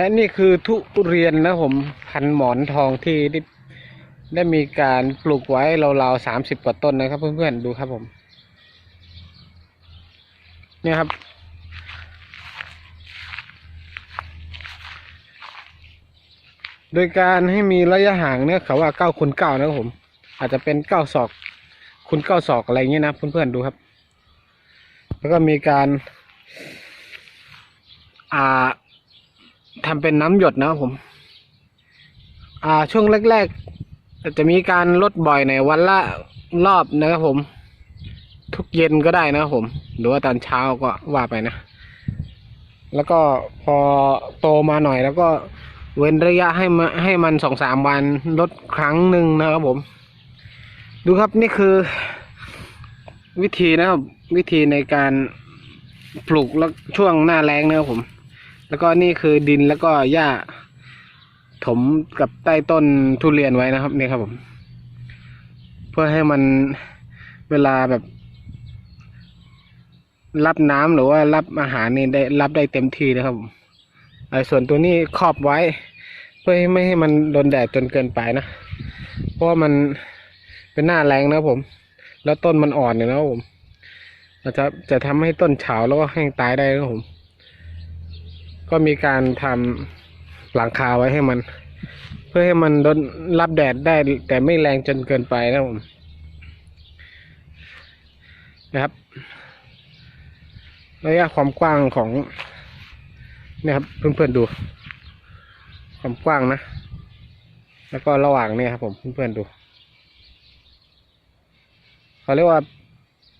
และนี่คือทุเรียนนะผมพันหมอนทองที่ได้ได้มีการปลูกไว้ราวๆสามสิบกว่าต้นนะครับ เพื่อนๆดูครับผม เนี่ยครับ โดยการให้มีระยะห่างเนี่ยเขาว่าเก้าคูณเก้านะครับผม อาจจะเป็นเก้าศอกคูณเก้าศอกอะไรเงี้ยนะเพื่อนๆดูครับ แล้วก็มีการ อ่า ทำเป็นน้ำหยดนะครับผม อ่า ช่วงแรกๆจะมีการลดบ่อยในวันละรอบนะครับผม ทุกเย็นก็ได้นะครับผม หรือว่าตอนเช้าก็ว่าไปนะ แล้วก็พอโตมาหน่อยแล้วก็เว้นระยะให้มาให้มันสองสามวันลดครั้งหนึ่งนะครับผม ดูครับนี่คือ วิธีนะครับ วิธีในการปลูกแล้วช่วงหน้าแล้งนะครับผม แล้วก็นี่คือดินแล้วก็หญ้า ถมกับใต้ต้นทุเรียนไว้นะครับนี่ครับผม เพื่อให้มันเวลาแบบ รับน้ำหรือว่ารับอาหารนี่ได้รับได้เต็มที่นะครับผมไอ้ส่วนตัวนี้ครอบไว้ เพื่อให้ไม่ให้มันโดนแดดจนเกินไปนะ เพราะว่ามันเป็นหน้าแรงนะผม แล้วต้นมันอ่อนเนี่ยนะผมอาจจะจะทำให้ต้นเฉาแล้วก็แห้งตายได้นะผม ก็มีการทำหลังคาไว้ให้มัน เพื่อให้มันดนรับแดดได้ แต่ไม่แรงจนเกินไปนะผมนะครับ ระยะความกว้างของเนี่ยครับเพื่อนๆดู ความกว้างนะ แล้วก็ระหว่างเนี่ยครับผมเพื่อนๆดูเขาเรียกว่า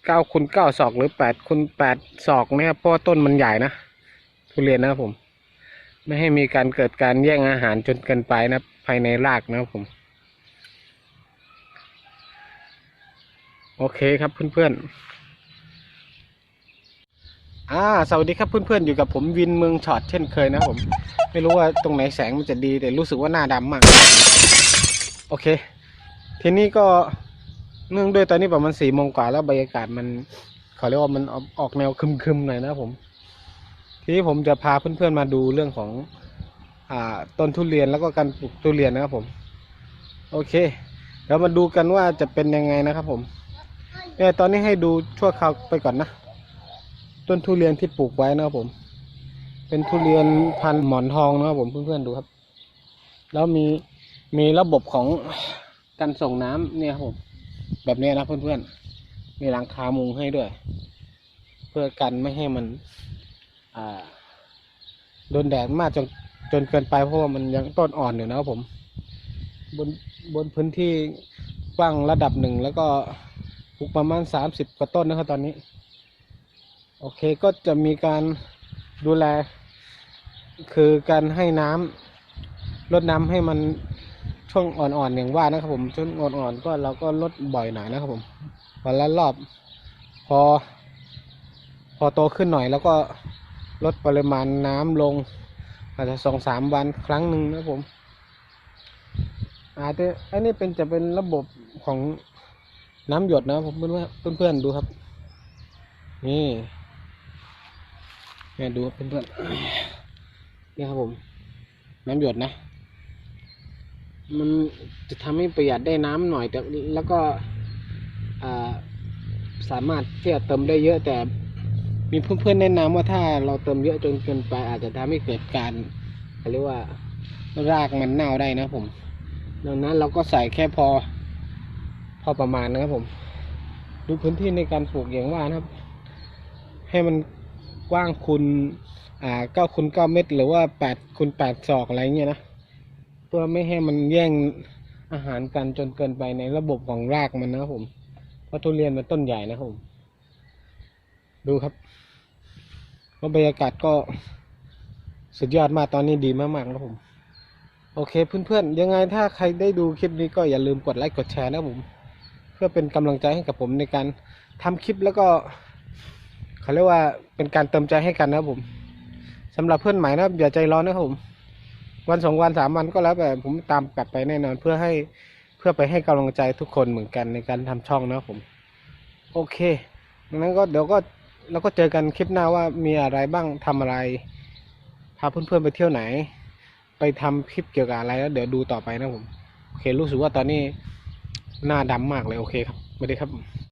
เก้าคูณเก้าศอกหรือแปดคูณแปดศอกนะครับเพราะต้นมันใหญ่นะ ทุเรียนนะครับผม ไม่ให้มีการเกิดการแย่งอาหารจนเกินไปนะภายในรากนะครับผม โอเคครับเพื่อนๆอ่าสวัสดีครับเพื่อนๆอยู่กับผมวินเมืองช็อตเช่นเคยนะผม ไม่รู้ว่าตรงไหนแสงมันจะดีแต่รู้สึกว่าหน้าดำมาก โอเค ทีนี้ก็เนื่องด้วยตอนนี้ประมาณสี่โมงกว่าแล้วบรรยากาศมันเขาเรียกว่ามันออกแนวคึมๆหน่อยนะผม ทีนี้ผมจะพาเพื่อนๆมาดูเรื่องของอ่าต้นทุเรียนแล้วก็การปลูกทุเรียนนะครับผม โอเค เดี๋ยวมาดูกันว่าจะเป็นยังไงนะครับ ผมเนี่ยตอนนี้ให้ดูชั่วคราวไปก่อนนะ ต้นทุเรียนที่ปลูกไว้นะครับผม เป็นทุเรียนพันหมอนทองนะครับผมเพื่อนๆดูครับ แล้วมีมีระบบของการส่งน้ำเนี่ยครับผม แบบนี้นะเพื่อนๆมีหลังคามุงให้ด้วย เพื่อกันไม่ให้มัน โดนแดดมากจนจนเกินไปเพราะว่ามันยังต้นอ่อนอยู่นะครับผม บนบนพื้นที่กว้างระดับหนึ่งแล้วก็ปลูกประมาณสามสิบกว่าต้นนะครับตอนนี้ โอเคก็จะมีการดูแล คือการให้น้ำลดน้ำให้มันช่วงอ่อนๆอย่างว่านะครับผมช่วงอ่อนๆก็เราก็ลดบ่อยหน่อยนะครับผมวันละรอบพอ พอโตขึ้นหน่อยแล้วก็ ลดปริมาณน้ำลง อาจจะสองสามวันครั้งหนึ่งนะครับผม อาจจะอันนี้เป็นจะเป็นระบบของน้ำหยดนะผมเพื่อนเพื่อนดูครับ นี่เนี่ยดูครับเพื่อนๆนี่ครับผม น้ำหยดนะ มันจะทำให้ประหยัดได้น้ำหน่อยแต่แล้วก็อ่าสามารถที่จะเติมได้เยอะแต่ มีเพื่อนๆแนะนำว่าถ้าเราเติมเยอะจนเกินไป อาจจะทำให้เกิดการเขาเรียกว่ารากมันเน่าได้นะผม ดังนั้นเราก็ใส่แค่พอ พอประมาณนะครับผม ดูพื้นที่ในการปลูกอย่างว่านะครับ ให้มันกว้างคูณอ่าเก้าคูณเก้าเมตร หรือว่าแปดคูณแปดศอกอะไรเงี้ยนะเพื่อไม่ให้มันแย่งอาหารกันจนเกินไปในระบบของรากมันนะครับผมเพราะทุเรียนมันต้นใหญ่นะครับผม ดูครับ ว่าบรรยากาศก็สุดยอดมากตอนนี้ดีมากๆครับผม โอเคเพื่อนๆ ยังไงถ้าใครได้ดูคลิปนี้ก็อย่าลืมกดไลค์กดแชร์นะผม เพื่อเป็นกำลังใจให้กับผมในการทำคลิปแล้วก็เขาเรียกว่าเป็นการเติมใจให้กันนะผมสำหรับเพื่อนใหม่นะอย่าใจร้อนนะผม วันสองวันสามวันก็แล้วแต่ผมตามกลับไปแน่นอนเพื่อให้เพื่อไปให้กำลังใจทุกคนเหมือนกันในการทำช่องนะผม โอเคดังนั้นก็เดี๋ยวก็ ล้วก็เจอกันคลิปหน้าว่ามีอะไรบ้างทำอะไร พาเพื่อนๆไปเที่ยวไหน ไปทำคลิปเกี่ยวกับอะไรแล้วเดี๋ยวดูต่อไปนะผม โอเครู้สึกว่าตอนนี้หน้าดำมากเลยโอเคครับไม่ได้ครับ